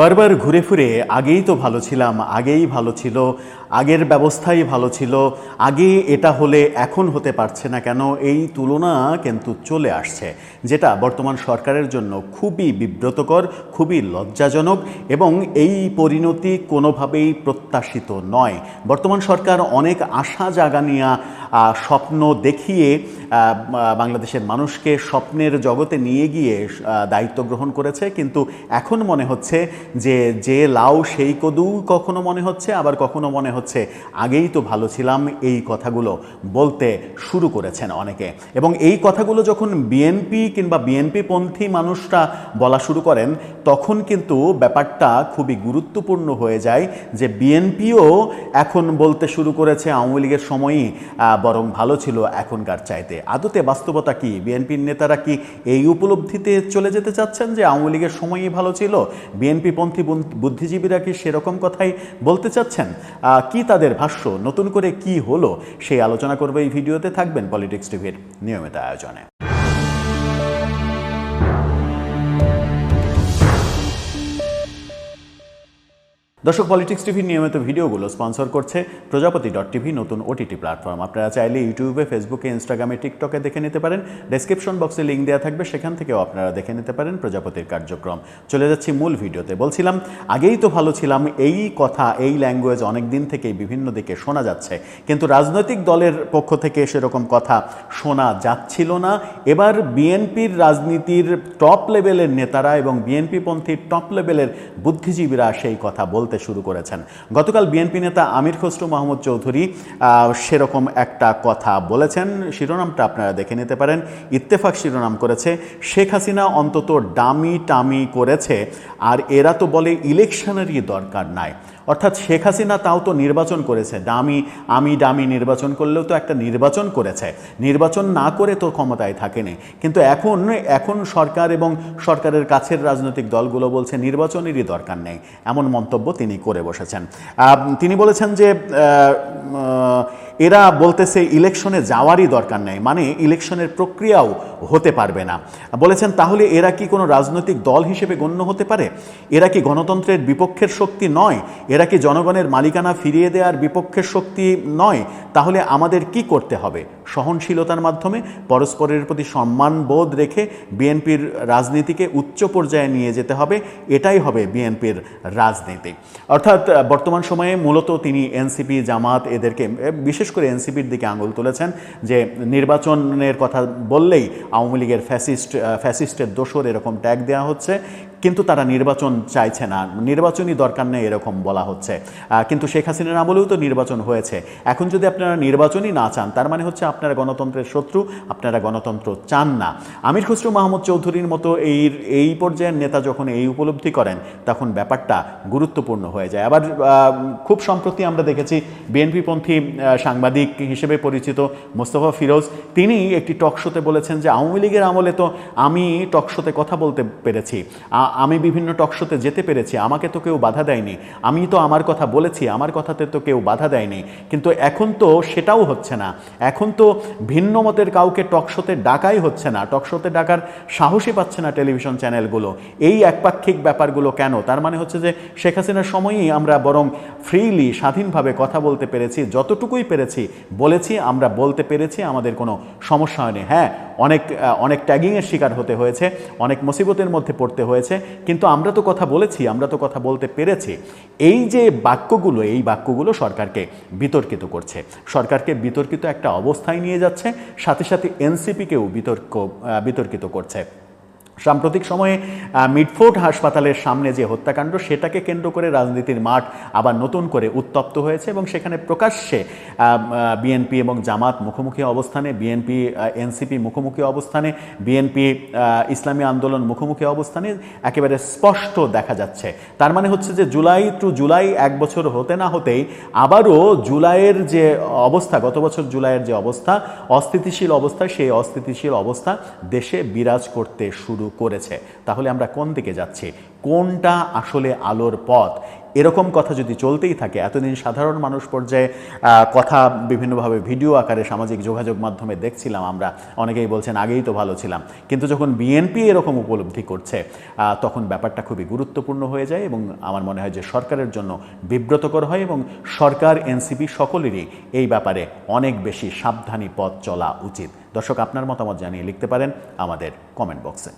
বারবার ঘুরে ফিরে আগেই তো ভালো ছিলাম আগেই ভালো ছিল। আগের ব্যবস্থাই ভালো ছিল। আগে এটা হলে এখন হতে পারছে না কেন, এই তুলনা কিন্তু চলে আসছে, যেটা বর্তমান সরকারের জন্য খুবই বিব্রতকর, খুবই লজ্জাজনক এবং এই পরিণতি কোনোভাবেই প্রত্যাশিত নয়। বর্তমান সরকার অনেক আশা জাগানিয়া স্বপ্ন দেখিয়ে বাংলাদেশের মানুষকে স্বপ্নের জগতে নিয়ে গিয়ে দায়িত্ব গ্রহণ করেছে। কিন্তু এখন মনে হচ্ছে যে যে লাউ সেই কদু কখনো মনে হচ্ছে, আবার কখনো মনে হচ্ছে, আগেই তো ভালো ছিলাম এই কথাগুলো বলতে শুরু করেছেন অনেকে। এবং এই কথাগুলো যখন বিএনপি কিংবা বিএনপি পন্থী মানুষরা বলা শুরু করেন, তখন কিন্তু ব্যাপারটা খুবই গুরুত্বপূর্ণ হয়ে যায় যে বিএনপিও এখন বলতে শুরু করেছে আওয়ামী লীগের সময়ই বরং ভালো ছিল এখনকার চাইতে। আদতে বাস্তবতা কি? বিএনপির নেতারা কি এই উপলব্ধিতে চলে যেতে চাচ্ছেন যে আওয়ামী লীগের সময়ই ভালো ছিল? বিএনপি পন্থী বুদ্ধিজীবীরা কি সেরকম কথাই বলতে চাচ্ছেন? কি তাদের ভাষ্য, নতুন করে কি হলো, সেই আলোচনা করবে এই ভিডিওতে। থাকবেন পলিটিক্স টিভির নিয়মিত আয়োজনে। দর্শক পলিটিক্স টিভির নিয়মিত ভিডিওগুলো স্পন্সর করছে প্রজাপতি ডট টিভি, নতুন ওটিটি প্ল্যাটফর্ম। আপনারা চাইলে ইউটিউবে ফেসবুকে ইনস্টাগ্রামে টিকটকে দেখে নিতে পারেন। ডেসক্রিপশন বক্সে লিঙ্ক দেওয়া থাকবে, সেখান থেকেও আপনারা দেখে নিতে পারেন প্রজাপতির কার্যক্রম। চলে যাচ্ছি মূল ভিডিওতে। বলছিলাম, আগেই তো ভালো ছিলাম, এই কথা, এই ল্যাঙ্গুয়েজ অনেক দিন থেকেই বিভিন্ন দিকে শোনা যাচ্ছে। কিন্তু রাজনৈতিক দলের পক্ষ থেকে সেরকম কথা শোনা যাচ্ছিল না। এবার বিএনপির রাজনীতির টপ লেভেলের নেতারা এবং বিএনপি পন্থীর টপ লেভেলের বুদ্ধিজীবীরা সেই কথা বলতে শুরু করেছেন। গতকাল বিএনপি নেতা আমির খসরু মাহমুদ চৌধুরী সেরকম একটা কথা বলেছেন। শিরোনামটা আপনারা দেখে নিতে পারেন। ইত্তেফাক শিরোনাম করেছে, শেখ হাসিনা অন্তত ডামি টামি করেছে, আর এরা তো বলে ইলেকশনেরই দরকার নাই। অর্থাৎ শেখ হাসিনা তাও তো নির্বাচন করেছে। দামি, আমি দামি নির্বাচন করলেও তো একটা নির্বাচন করেছে। নির্বাচন না করে তো ক্ষমতায় থাকেনি। কিন্তু এখন এখন সরকার এবং সরকারের কাছের রাজনৈতিক দলগুলো বলছে নির্বাচনেরই দরকার নেই। এমন মন্তব্য তিনি করে বসেছেন। তিনি বলেছেন যে এরা বলতেছে ইলেকশনে যাওয়ারই দরকার নেই মানে ইলেকশনের প্রক্রিয়াও হতে পারবে না। বলেছেন তাহলে এরা কি কোনো রাজনৈতিক দল হিসেবে গণ্য হতে পারে? এরা কি গণতন্ত্রের বিপক্ষের শক্তি নয়? এরা কি জনগণের মালিকানা ফিরিয়ে দেওয়ার বিপক্ষের শক্তি নয়? তাহলে আমাদের কি করতে হবে? সহনশীলতার মাধ্যমে পরস্পরের প্রতি সম্মান বোধ রেখে বিএনপির রাজনীতিকে উচ্চ পর্যায়ে নিয়ে যেতে হবে এটাই হবে বিএনপির রাজনীতি। অর্থাৎ বর্তমান সময়ে মূলত তিনি এনসিপি জামাত এদেরকে এ, বিশেষ করে এনসিপির দিকে আঙুল তুলেছেন যে নির্বাচনের কথা বললেই আওয়ামী লীগের ফ্যাসিস্ট ফ্যাসিস্টের দোষর এরকম ট্যাগ দেওয়া হচ্ছে। কিন্তু তারা নির্বাচন চাইছে না। নির্বাচনই দরকার নেই এরকম বলা হচ্ছে। কিন্তু শেখ হাসিনার আমলেও তো নির্বাচন হয়েছে। এখন যদি আপনারা নির্বাচনই না চান, তার মানে হচ্ছে আপনারা গণতন্ত্রের শত্রু, আপনারা গণতন্ত্র চান না। আমির খসরু মাহমুদ চৌধুরীর মতো এই এই পর্যায়ের নেতা যখন এই উপলব্ধি করেন, তখন ব্যাপারটা গুরুত্বপূর্ণ হয়ে যায়। আবার খুব সম্প্রতি আমরা দেখেছি বিএনপিপন্থী সাংবাদিক হিসেবে পরিচিত মোস্তফা ফিরোজ, তিনি একটি টকশোতে বলেছেন যে, আওয়ামী লীগের আমলে তো আমি টকশোতে কথা বলতে পেরেছি। আমি বিভিন্ন টকশোতে যেতে পেরেছি, আমাকে তো কেউ বাধা দেয়নি। আমি তো আমার কথা বলেছি, আমার কথাতে তো কেউ বাধা দেয়নি। কিন্তু এখন তো সেটাও হচ্ছে না। এখন তো ভিন্ন মতের কাউকে টকশোতে ডাকাই হচ্ছে না। টকশোতে ডাকার সাহসই পাচ্ছে না টেলিভিশন চ্যানেলগুলো এই একপাক্ষিক ব্যাপারগুলো কেন? তার মানে হচ্ছে যে শেখ হাসিনার সময়ই আমরা বরং ফ্রিলি স্বাধীনভাবে কথা বলতে পেরেছি, যতটুকুই পেরেছি, বলেছি, আমরা বলতে পেরেছি, আমাদের কোনো সমস্যা হয়নি। হ্যাঁ অনেক অনেক ট্যাগিংয়ের শিকার হতে হয়েছে, অনেক মুসিবতের মধ্যে পড়তে হয়েছে, কিন্তু আমরা তো কথা বলেছি, আমরা তো কথা বলতে পেরেছি। এই যে বাক্যগুলো, এই বাক্যগুলো সরকারকে বিতর্কিত করছে। সরকারকে বিতর্কিত একটা অবস্থায় নিয়ে যাচ্ছে, সাথে সাথে এনসিপিকেও বিতর্ক বিতর্কিত করছে। সাম্প্রতিক সময়ে আহ, মিডফোর্ড হাসপাতালের সামনে যে হত্যাকাণ্ড সেটাকে কেন্দ্র করে রাজনীতির মাঠ আবার নতুন করে উত্তপ্ত হয়েছে এবং সেখানে প্রকাশ্যে বিএনপি এবং জামাত মুখোমুখি অবস্থানে বিএনপি এনসিপি মুখোমুখি অবস্থানে বিএনপি ইসলামী আন্দোলন মুখোমুখি অবস্থানে একেবারে স্পষ্ট দেখা যাচ্ছে। তার মানে হচ্ছে যে জুলাই টু জুলাই এক বছর হতে না হতেই আবারও জুলাইয়ের যে অবস্থা গত বছর জুলাইয়ের যে অবস্থা অস্থিতিশীল অবস্থা সেই অস্থিতিশীল অবস্থা দেশে বিরাজ করতে শুরু করেছে। তাহলে আমরা কোন দিকে যাচ্ছি? কোনটা আসলে আলোর পথ? এরকম কথা যদি চলতেই থাকে, এতদিন সাধারণ মানুষ পর্যায়ে কথা বিভিন্নভাবে ভিডিও আকারে সামাজিক যোগাযোগ মাধ্যমে দেখছিলাম আমরা, অনেকেই বলছেন আগেই তো ভালো ছিলাম। কিন্তু যখন বিএনপি এরকম উপলব্ধি করছে তখন ব্যাপারটা খুবই গুরুত্বপূর্ণ হয়ে যায় এবং আমার মনে হয় যে সরকারের জন্য বিব্রতকর হয় এবং সরকার এনসিপি সকলেরই এই ব্যাপারে অনেক বেশি সাবধানী পথ চলা উচিত। দর্শক, আপনার মতামত জানিয়ে লিখতে পারেন আমাদের কমেন্ট বক্সে